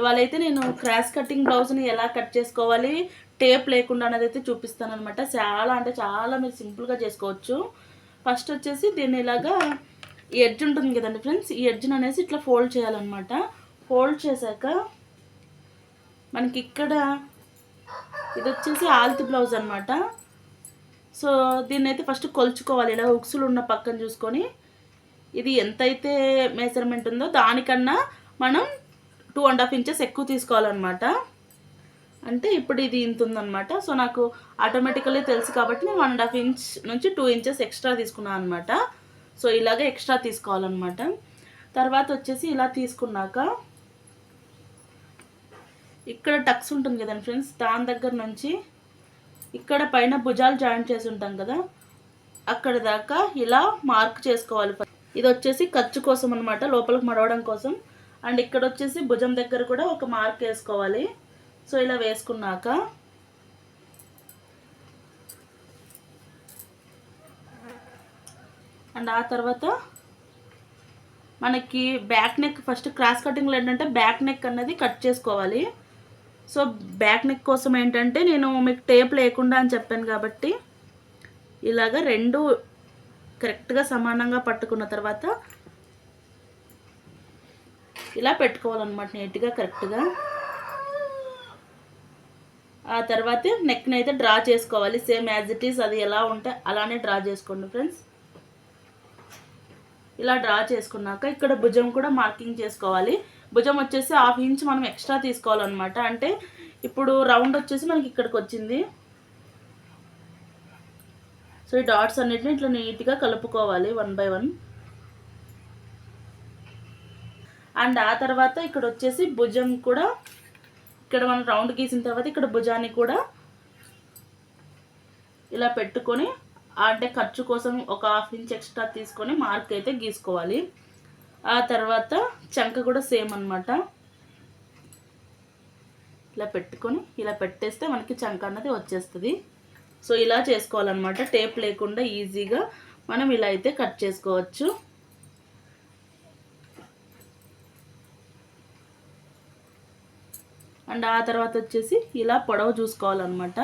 ఇవాళ అయితే నేను క్రాస్ కటింగ్ బ్లౌజ్ని ఎలా కట్ చేసుకోవాలి టేప్ లేకుండా అనేది అయితే చూపిస్తాను అనమాట చాలా అంటే చాలా మీరు సింపుల్గా చేసుకోవచ్చు. ఫస్ట్ వచ్చేసి దీన్ని ఇలాగా ఈ ఎడ్జ్ ఉంటుంది కదండి ఫ్రెండ్స్ ఈ ఎడ్జ్ని అనేసి ఇట్లా ఫోల్డ్ చేయాలన్నమాట. ఫోల్డ్ చేశాక మనకి ఇక్కడ ఇది వచ్చేసి ఆల్తి బ్లౌజ్ అనమాట సో దీన్ని అయితే ఫస్ట్ కొలుచుకోవాలి ఇలా హుక్స్లు ఉన్న పక్కన చూసుకొని. ఇది ఎంతైతే మెజర్మెంట్ ఉందో దానికన్నా మనం టూ అండ్ హాఫ్ ఇంచెస్ ఎక్కువ తీసుకోవాలన్నమాట. అంటే ఇప్పుడు ఇది ఇంత ఉందన్నమాట. సో నాకు ఆటోమేటికల్లీ తెలుసు కాబట్టి నేను వన్ అండ్ హాఫ్ ఇంచ్ నుంచి టూ ఇంచెస్ ఎక్స్ట్రా తీసుకున్నాను అనమాట సో ఇలాగే ఎక్స్ట్రా తీసుకోవాలన్నమాట. తర్వాత వచ్చేసి ఇలా తీసుకున్నాక ఇక్కడ టక్స్ ఉంటుంది కదండి ఫ్రెండ్స్ దాని దగ్గర నుంచి ఇక్కడ పైన భుజాలు జాయింట్ చేసి ఉంటాం కదా అక్కడ దాకా ఇలా మార్క్ చేసుకోవాలి. ఇది వచ్చేసి ఖర్చు కోసం అనమాట లోపలికి మడవడం కోసం. అండ్ ఇక్కడ వచ్చేసి భుజం దగ్గర కూడా ఒక మార్క్ వేసుకోవాలి. సో ఇలా వేసుకున్నాక అండ్ ఆ తర్వాత మనకి బ్యాక్ నెక్ ఫస్ట్ క్రాస్ కటింగ్లో ఏంటంటే బ్యాక్ నెక్ అనేది కట్ చేసుకోవాలి. సో బ్యాక్ నెక్ కోసం ఏంటంటే నేను మీకు టేప్ లేకుండా అని చెప్పాను కాబట్టి ఇలాగ రెండు కరెక్ట్గా సమానంగా పట్టుకున్న తర్వాత ఇలా పెట్టుకోవాలన్నమాట నీట్గా కరెక్ట్గా. ఆ తర్వాత నెక్ని అయితే డ్రా చేసుకోవాలి. సేమ్ యాజ్ ఇట్ ఈస్ అది ఎలా ఉంటే అలానే డ్రా చేసుకోండి ఫ్రెండ్స్. ఇలా డ్రా చేసుకున్నాక ఇక్కడ భుజం కూడా మార్కింగ్ చేసుకోవాలి. భుజం వచ్చేసి హాఫ్ ఇంచ్ మనం ఎక్స్ట్రా తీసుకోవాలన్నమాట. అంటే ఇప్పుడు రౌండ్ వచ్చేసి మనకి ఇక్కడికి వచ్చింది. సో ఈ డాట్స్ అన్నిటిని ఇట్లా నీట్గా కలుపుకోవాలి వన్ బై వన్. అండ్ ఆ తర్వాత ఇక్కడ వచ్చేసి భుజం కూడా ఇక్కడ మనం రౌండ్ గీసిన తర్వాత ఇక్కడ భుజాన్ని కూడా ఇలా పెట్టుకొని అంటే ఖర్చు కోసం ఒక హాఫ్ ఇంచ్ ఎక్స్ట్రా తీసుకొని మార్క్ అయితే గీసుకోవాలి. ఆ తర్వాత చంక కూడా సేమ్ అనమాట ఇలా పెట్టుకొని ఇలా పెట్టేస్తే మనకి చంక అన్నది వచ్చేస్తుంది. సో ఇలా చేసుకోవాలన్నమాట. టేప్ లేకుండా ఈజీగా మనం ఇలా అయితే కట్ చేసుకోవచ్చు. అండ్ ఆ తర్వాత వచ్చేసి ఇలా పొడవు చూసుకోవాలన్నమాట.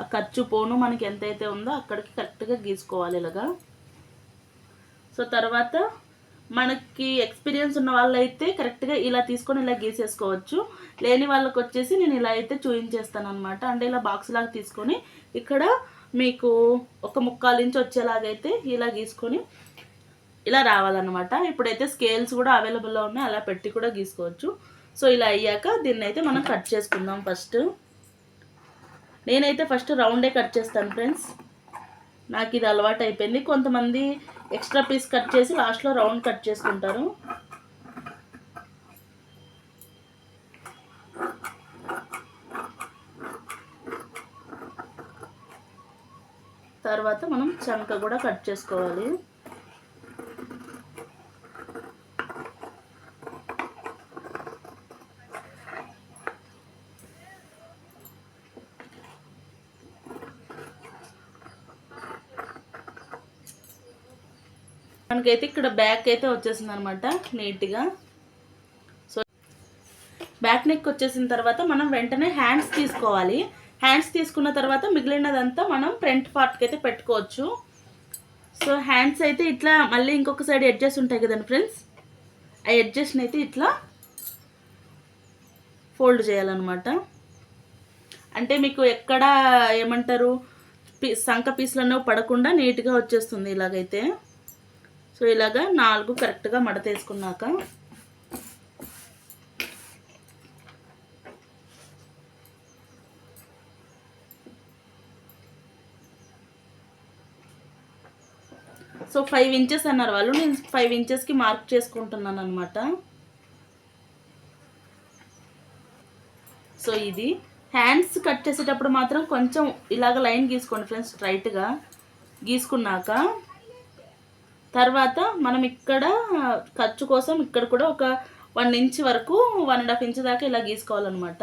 ఆ ఖర్చు పోను మనకి ఎంతైతే ఉందో అక్కడికి కరెక్ట్గా గీసుకోవాలి ఇలాగా. సో తర్వాత మనకి ఎక్స్పీరియన్స్ ఉన్న వాళ్ళైతే కరెక్ట్గా ఇలా తీసుకొని ఇలా గీసేసుకోవచ్చు. లేని వాళ్ళకి వచ్చేసి నేను ఇలా అయితే చూయించేస్తాను అనమాట అంటే ఇలా బాక్స్ లాగా తీసుకొని ఇక్కడ మీకు ఒక ముక్కాలు ఇంచు వచ్చేలాగైతే ఇలా గీసుకొని ఇలా రావాలన్నమాట. ఇప్పుడైతే స్కేల్స్ కూడా అవైలబుల్లో ఉన్నాయి. అలా పెట్టి కూడా గీసుకోవచ్చు. సో ఇలా అయ్యాక దీన్ని అయితే మనం కట్ చేసుకుందాం ఫస్ట్. నేనైతే ఫస్ట్ రౌండే కట్ చేస్తాను ఫ్రెండ్స్. నాకు ఇది అలవాటు అయిపోయింది. కొంతమంది ఎక్స్ట్రా పీస్ కట్ చేసి లాస్ట్లో రౌండ్ కట్ చేసుకుంటారు. తర్వాత మనం చంక కూడా కట్ చేసుకోవాలి. మనకైతే ఇక్కడ బ్యాక్ అయితే వచ్చేసింది అనమాట నీట్గా. సో బ్యాక్ నెక్ వచ్చేసిన తర్వాత మనం వెంటనే హ్యాండ్స్ తీసుకోవాలి. హ్యాండ్స్ తీసుకున్న తర్వాత మిగిలినదంతా మనం ఫ్రంట్ పార్ట్కి అయితే పెట్టుకోవచ్చు. సో హ్యాండ్స్ అయితే ఇట్లా మళ్ళీ ఇంకొక సైడ్ ఎడ్జెస్ ఉంటాయి కదండి ఫ్రెండ్స్? ఆ ఎడ్జెస్ని అయితే ఇట్లా ఫోల్డ్ చేయాలన్నమాట. అంటే మీకు ఎక్కడ ఏమంటారు పీ సంక పీసులను పడకుండా నీట్గా వచ్చేస్తుంది ఇలాగైతే. సో ఇలాగా నాలుగు కరెక్ట్గా మడతేసుకున్నాక సో ఫైవ్ ఇంచెస్ అన్నారు వాళ్ళు. నేను ఫైవ్ ఇంచెస్కి మార్క్ చేసుకుంటున్నాను అనమాట సో ఇది. హ్యాండ్స్ కట్ చేసేటప్పుడు మాత్రం కొంచెం ఇలాగ లైన్ గీసుకోండి ఫ్రెండ్స్ స్ట్రైట్గా గీసుకున్నాక. తర్వాత మనం ఇక్కడ ఖర్చు కోసం ఇక్కడ కూడా ఒక వన్ ఇంచ్ వరకు వన్ అండ్ హాఫ్ ఇంచ్ దాకా ఇలా గీసుకోవాలన్నమాట.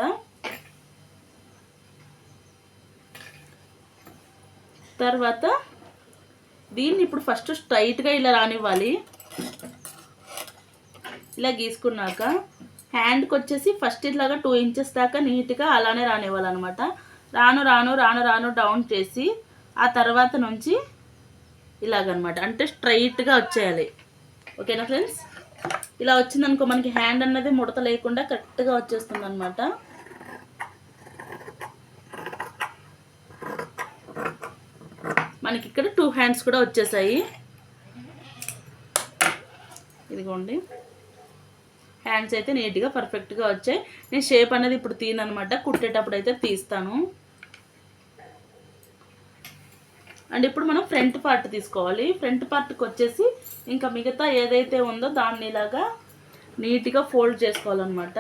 తర్వాత దీన్ని ఇప్పుడు ఫస్ట్ స్ట్రైట్గా ఇలా రానివ్వాలి. ఇలా గీసుకున్నాక హ్యాండ్కి వచ్చేసి ఫస్ట్ ఇట్లాగా టూ ఇంచెస్ దాకా నీట్గా అలానే రానివ్వాలన్నమాట. రాను రాను రాను రాను డౌన్ చేసి ఆ తర్వాత నుంచి ఇలాగనమాట. అంటే స్ట్రైట్గా వచ్చేయాలి. ఓకేనా ఫ్రెండ్స్? ఇలా వచ్చిందనుకో మనకి హ్యాండ్ అన్నది ముడత లేకుండా కరెక్ట్గా వచ్చేస్తుంది అనమాట మనకి ఇక్కడ టూ హ్యాండ్స్ కూడా వచ్చేసాయి. ఇదిగోండి. హ్యాండ్స్ అయితే నీట్గా పర్ఫెక్ట్గా వచ్చాయి. నేను షేప్ అనేది ఇప్పుడు తీయను అనమాట కుట్టేటప్పుడు అయితే తీస్తాను. అండ్ ఇప్పుడు మనం ఫ్రంట్ పార్ట్ తీసుకోవాలి. ఫ్రంట్ పార్ట్కి వచ్చేసి ఇంకా మిగతా ఏదైతే ఉందో దాన్ని ఇలాగా నీట్గా ఫోల్డ్ చేసుకోవాలన్నమాట.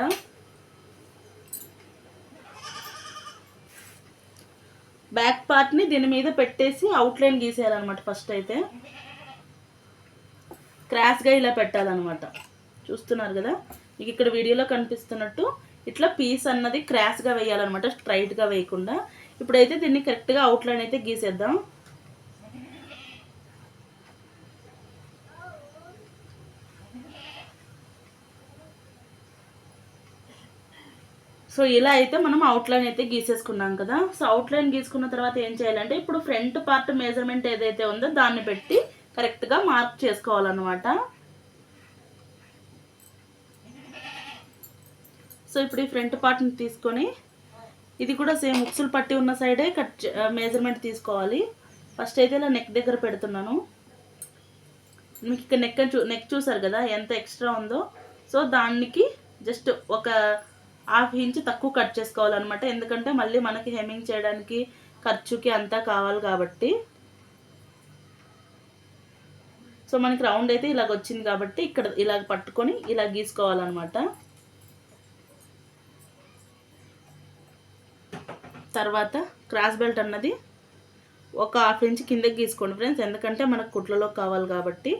బ్యాక్ పార్ట్ని దీని మీద పెట్టేసి అవుట్లైన్ గీసేయాలన్నమాట ఫస్ట్ అయితే. క్రాస్గా ఇలా పెట్టాలన్నమాట. చూస్తున్నారు కదా? మీకు ఇక్కడ వీడియోలో కనిపిస్తున్నట్టు ఇట్లా పీస్ అన్నది క్రాస్గా వేయాలన్నమాట స్ట్రైట్గా వేయకుండా. ఇప్పుడైతే దీన్ని కరెక్ట్గా అవుట్లైన్ అయితే గీసేద్దాం. సో ఇలా అయితే మనం అవుట్లైన్ అయితే గీసేసుకున్నాం కదా. సో అవుట్లైన్ గీసుకున్న తర్వాత ఏం చేయాలంటే ఇప్పుడు ఫ్రంట్ పార్ట్ మెజర్మెంట్ ఏదైతే ఉందో దాన్ని పెట్టి కరెక్ట్గా మార్క్ చేసుకోవాలన్నమాట. సో ఇప్పుడు ఈ ఫ్రంట్ పార్ట్ని తీసుకొని ఇది కూడా సేమ్ ఉక్సులు పట్టి ఉన్న సైడే కట్ మెజర్మెంట్ తీసుకోవాలి. ఫస్ట్ అయితే ఇలా నెక్ దగ్గర పెడుతున్నాను. మీకు ఇక్కడ నెక్ చూ నెక్ చూసారు కదా ఎంత ఎక్స్ట్రా ఉందో. సో దానికి జస్ట్ ఒక హాఫ్ ఇంచ్ తక్కువ కట్ చేసుకోవాలన్నమాట. ఎందుకంటే మళ్ళీ మనకి హెమ్మింగ్ చేయడానికి ఖర్చుకి అంతా కావాలి కాబట్టి. సో మనకి రౌండ్ అయితే ఇలాగ వచ్చింది కాబట్టి ఇక్కడ ఇలాగ పట్టుకొని ఇలా గీసుకోవాలన్నమాట. తర్వాత క్రాస్ బెల్ట్ అన్నది ఒక హాఫ్ ఇంచ్ కిందకి గీసుకోండి ఫ్రెండ్స్. ఎందుకంటే మనకు కుట్లలో కావాలి కాబట్టి.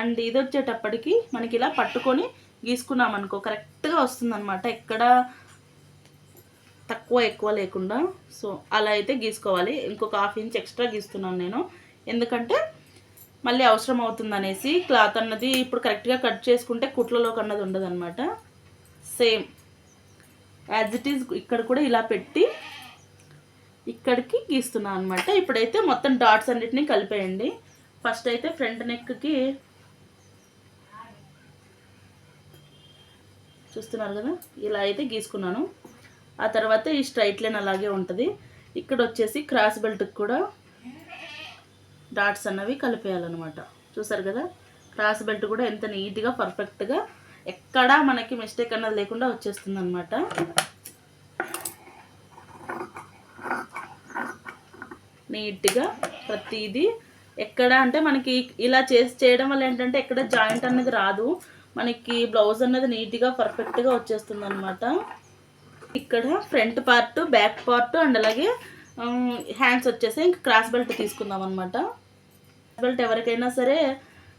అండ్ ఇది వచ్చేటప్పటికి మనకి ఇలా పట్టుకొని గీసుకున్నాం అనుకో కరెక్ట్గా వస్తుంది అనమాట ఎక్కడ తక్కువ ఎక్కువ లేకుండా. సో అలా అయితే గీసుకోవాలి. ఇంకొక హాఫ్ ఇంచ్ ఎక్స్ట్రా గీస్తున్నాను నేను. ఎందుకంటే మళ్ళీ అవసరం అవుతుంది అనేసి క్లాత్ అన్నది ఇప్పుడు కరెక్ట్గా కట్ చేసుకుంటే కుట్లలోకి అన్నది ఉండదనమాట సేమ్. యాజ్ ఇట్ ఈజ్ ఇక్కడ కూడా ఇలా పెట్టి ఇక్కడికి గీస్తున్నాను అనమాట ఇప్పుడైతే మొత్తం డాట్స్ అన్నిటిని కలిపేయండి. ఫస్ట్ అయితే ఫ్రంట్ నెక్కి చూస్తున్నారు కదా? ఇలా అయితే గీసుకున్నాను. ఆ తర్వాత ఈ స్ట్రైట్ లైన్ అలాగే ఉంటుంది. ఇక్కడ వచ్చేసి క్రాస్ బెల్ట్కి కూడా డాట్స్ అన్నవి కలిపేయాలన్నమాట. చూసారు కదా? క్రాస్ బెల్ట్ కూడా ఎంత నీట్గా పర్ఫెక్ట్గా ఎక్కడా మనకి మిస్టేక్ అన్నది లేకుండా వచ్చేస్తుంది అనమాట నీట్గా ప్రతిదీ ఎక్కడ అంటే మనకి ఇలా చేసి చేయడం వల్ల ఏంటంటే ఎక్కడ జాయింట్ అనేది రాదు. మనకి బ్లౌజ్ అన్నది నీట్గా పర్ఫెక్ట్గా వచ్చేస్తుంది అనమాట ఇక్కడ front part back part and అలాగే హ్యాండ్స్ వచ్చేసి ఇంక క్రాస్ బెల్ట్ తీసుకుందాం అనమాట బెల్ట్ ఎవరికైనా సరే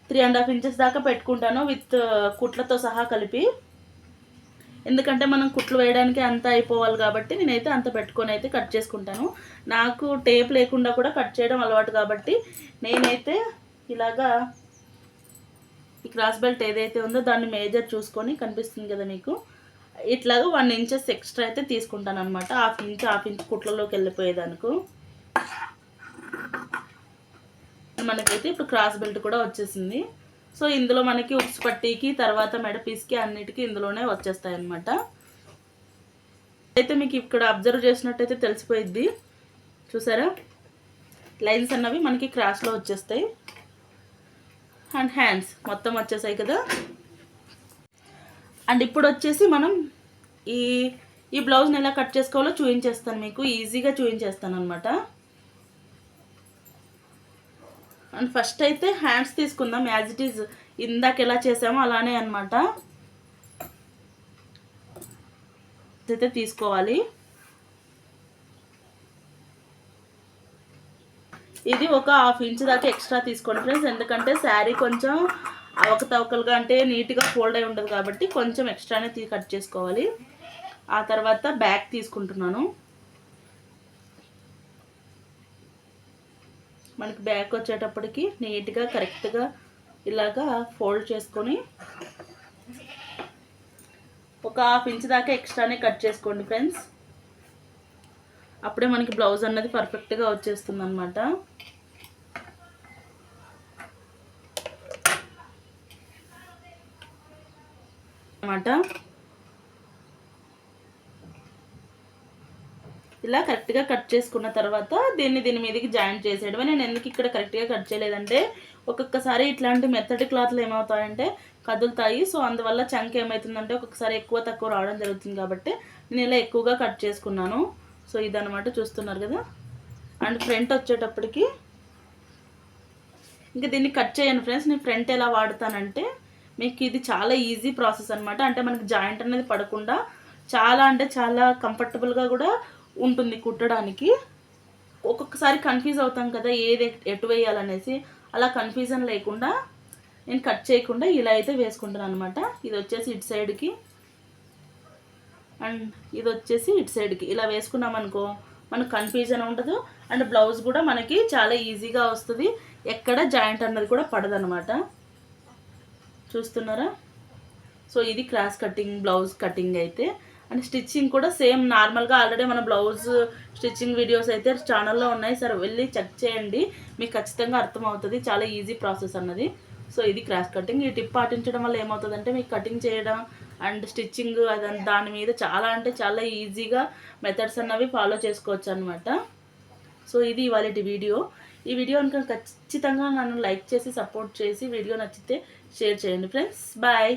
త్రీ అండ్ హాఫ్ ఇంచెస్ దాకా పెట్టుకుంటాను విత్ uh, కుట్లతో సహా కలిపి. ఎందుకంటే మనం కుట్లు వేయడానికి అంత అయిపోవాలి కాబట్టి నేనైతే అంత పెట్టుకొని అయితే కట్ చేసుకుంటాను. నాకు టేప్ లేకుండా కూడా కట్ చేయడం అలవాటు కాబట్టి నేనైతే ఇలాగా ఈ క్రాస్ బెల్ట్ ఏదైతే ఉందో దాన్ని మేజర్ చూసుకొని కనిపిస్తుంది కదా మీకు. ఇట్లాగా వన్ ఇంచెస్ ఎక్స్ట్రా అయితే తీసుకుంటాను అనమాట హాఫ్ ఇంచ్ హాఫ్ ఇంచ్ కుట్లలోకి వెళ్ళిపోయేదానికి. మనకైతే ఇప్పుడు క్రాస్ బెల్ట్ కూడా వచ్చేసింది. సో ఇందులో మనకి ఉప్స్ పట్టీకి తర్వాత మెడ పీస్కి అన్నిటికీ ఇందులోనే వచ్చేస్తాయి అనమాట అయితే మీకు ఇక్కడ అబ్జర్వ్ చేసినట్టయితే తెలిసిపోయిద్ది. చూసారా? లైన్స్ అన్నవి మనకి క్రాస్లో వచ్చేస్తాయి. అండ్ హ్యాండ్స్ మొత్తం వచ్చేసాయి కదా. అండ్ ఇప్పుడు వచ్చేసి మనం ఈ ఈ బ్లౌజ్ని ఎలా కట్ చేసుకోవాలో చూపించేస్తాను మీకు. ఈజీగా చూపించేస్తాను అనమాట అండ్ ఫస్ట్ అయితే హ్యాండ్స్ తీసుకుందాం. యాజ్ ఇట్ ఈజ్ ఇందాక ఎలా చేసామో అలానే అనమాట అయితే తీసుకోవాలి. ఇది ఒక హాఫ్ ఇంచ్ దాకా ఎక్స్ట్రా తీసుకోండి ఫ్రెండ్స్. ఎందుకంటే శారీ కొంచెం అవకతవకలుగా అంటే నీట్గా ఫోల్డ్ అయి ఉండదు కాబట్టి కొంచెం ఎక్స్ట్రానే తీ కట్ చేసుకోవాలి. ఆ తర్వాత బ్యాక్ తీసుకుంటున్నాను. మనకి బ్యాక్ వచ్చేటప్పటికి నీట్గా కరెక్ట్గా ఇలాగా ఫోల్డ్ చేసుకొని ఒక హాఫ్ ఇంచ్ దాకా ఎక్స్ట్రానే కట్ చేసుకోండి ఫ్రెండ్స్. అప్పుడే మనకి బ్లౌజ్ అన్నది పర్ఫెక్ట్గా వచ్చేస్తుంది అనమాట అనమాట ఇలా కరెక్ట్గా కట్ చేసుకున్న తర్వాత దీన్ని దీని మీదకి జాయింట్ చేసేయడమే. నేను ఎందుకు ఇక్కడ కరెక్ట్గా కట్ చేయలేదంటే ఒక్కొక్కసారి ఇట్లాంటి మెత్తటి క్లాత్లు ఏమవుతాయంటే కదులుతాయి. సో అందువల్ల చంక్ ఏమవుతుందంటే ఒక్కొక్కసారి ఎక్కువ తక్కువ రావడం జరుగుతుంది కాబట్టి నేను ఇలా ఎక్కువగా కట్ చేసుకున్నాను. సో ఇదనమాట చూస్తున్నారు కదా. అండ్ ఫ్రంట్ వచ్చేటప్పటికి ఇంకా దీన్ని కట్ చేయను ఫ్రెండ్స్ నేను ఫ్రంట్ ఎలా వాడతానంటే మీకు ఇది చాలా ఈజీ ప్రాసెస్ అనమాట అంటే మనకి జాయింట్ అనేది పడకుండా చాలా అంటే చాలా కంఫర్టబుల్గా కూడా ఉంటుంది కుట్టడానికి. ఒక్కొక్కసారి కన్ఫ్యూజ్ అవుతాం కదా ఏది ఎటు వేయాలనేసి. అలా కన్ఫ్యూజన్ లేకుండా నేను కట్ చేయకుండా ఇలా అయితే వేసుకుంటాను అనమాట ఇది వచ్చేసి ఇటు సైడ్కి అండ్ ఇది వచ్చేసి ఇటు సైడ్కి ఇలా వేసుకున్నాం అనుకో మనకు కన్ఫ్యూజన్ ఉండదు. అండ్ బ్లౌజ్ కూడా మనకి చాలా ఈజీగా వస్తుంది. ఎక్కడ జాయింట్ అన్నది కూడా పడదనమాట చూస్తున్నారా? సో ఇది క్రాస్ కటింగ్ బ్లౌజ్ కటింగ్ అయితే. అండ్ స్టిచ్చింగ్ కూడా సేమ్ నార్మల్గా ఆల్రెడీ మన బ్లౌజ్ స్టిచ్చింగ్ వీడియోస్ అయితే ఛానల్లో ఉన్నాయి. సరే వెళ్ళి చెక్ చేయండి. మీకు ఖచ్చితంగా అర్థమవుతుంది. చాలా ఈజీ ప్రాసెస్ అన్నది. సో ఇది క్రాస్ కటింగ్. ఈ టిప్ పాటించడం వల్ల ఏమవుతుందంటే మీకు కటింగ్ చేయడం అండ్ స్టిచ్చింగ్ అదంతా దాని మీద చాలా అంటే చాలా ఈజీగా మెథడ్స్ అన్నవి ఫాలో చేసుకోవచ్చు అనమాట సో ఇది ఇవాళ వీడియో. ఈ వీడియో కనుక ఖచ్చితంగా నన్ను లైక్ చేసి సపోర్ట్ చేసి వీడియో నచ్చితే షేర్ చేయండి ఫ్రెండ్స్ బాయ్